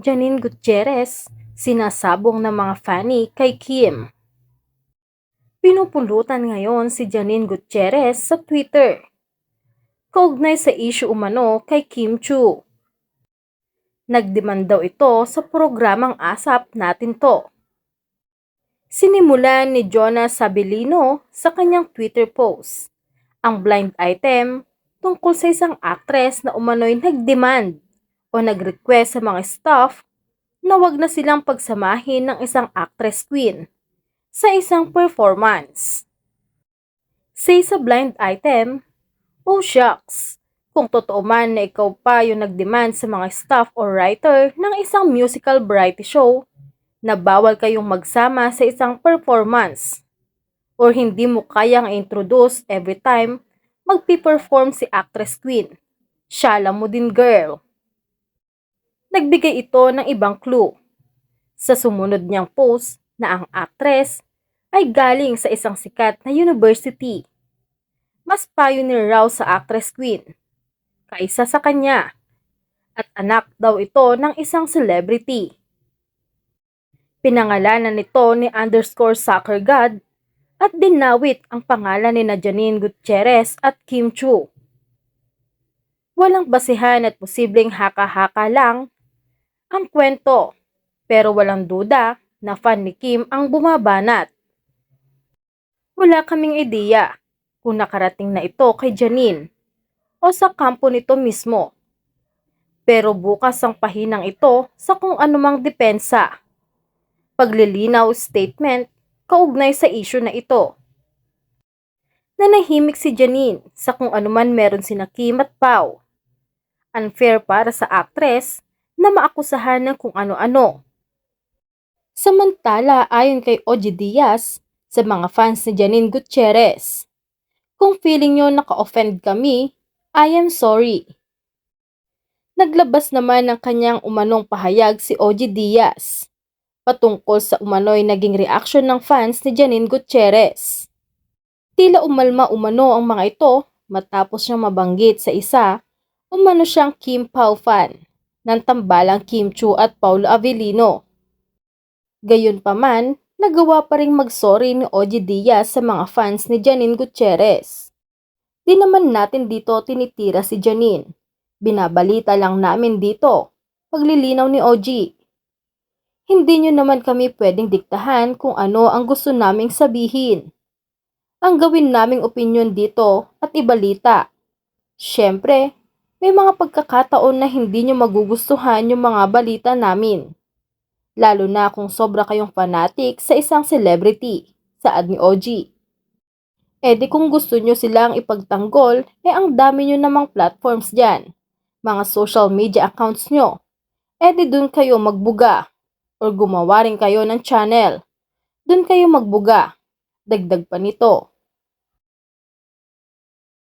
Janine Gutierrez, sinasabong ng mga fanny kay Kim. Pinupulutan ngayon si Janine Gutierrez sa Twitter. Kaugnay sa issue umano kay Kim Chu. Nagdemand daw ito sa programang ASAP natin to. Sinimulan ni Jonas Sabilino sa kanyang Twitter post ang blind item tungkol sa isang actress na umano'y nagdemand o nag-request sa mga staff na wag na silang pagsamahin ng isang actress queen sa isang performance. Say sa blind item, oh shucks, kung totoo man na ikaw pa yung nagdemand sa mga staff or writer ng isang musical variety show na bawal kayong magsama sa isang performance or hindi mo kayang introduce every time magpi-perform si actress queen. Shala mo din girl. Nagbigay ito ng ibang clue. Sa sumunod niyang post na ang actress ay galing sa isang sikat na university. Mas pioneer raw sa actress queen kaysa sa kanya at anak daw ito ng isang celebrity. Pinangalanan nito ni underscore soccer god at dinawit ang pangalan ni na Janine Gutierrez at Kim Chu. Walang basihan at posibleng haka-haka lang ang kwento pero walang duda na fan ni Kim ang bumabanat. Wala kaming ideya kung nakarating na ito kay Janine o sa kampo nito mismo. Pero bukas ang pahinang ito sa kung anumang depensa. Paglilinaw statement kaugnay sa issue na ito. Nanahimik si Janine sa kung anuman meron sina Kim at Pau. Unfair para sa actress na maakusahan ng kung ano-ano. Samantala ayon kay Oji Diaz sa mga fans ni Janine Gutierrez, kung feeling nyo naka-offend kami, I am sorry. Naglabas naman ng kanyang umanong pahayag si Oji Diaz patungkol sa umano'y naging reaction ng fans ni Janine Gutierrez. Tila umalma umano ang mga ito matapos siyang mabanggit sa isa, umano siyang Kim Pao fan ng tambalang Kim Chu at Paulo Avellino. Gayunpaman, nagawa pa ring magsorry ni Oji Diaz sa mga fans ni Janine Gutierrez. Di naman natin dito tinitira si Janine. Binabalita lang namin dito. Paglilinaw ni Oji. Hindi nyo naman kami pwedeng diktahan kung ano ang gusto naming sabihin. Ang gawin naming opinion dito at ibalita. Siyempre, may mga pagkakataon na hindi nyo magugustuhan yung mga balita namin lalo na kung sobra kayong fanatic sa isang celebrity, saad ni OG. E di kung gusto nyo silang ipagtanggol, eh ang dami nyo namang platforms dyan, mga social media accounts nyo. E di dun kayo magbuga, or gumawa rin kayo ng channel. Dun kayo magbuga. Dagdag pa nito.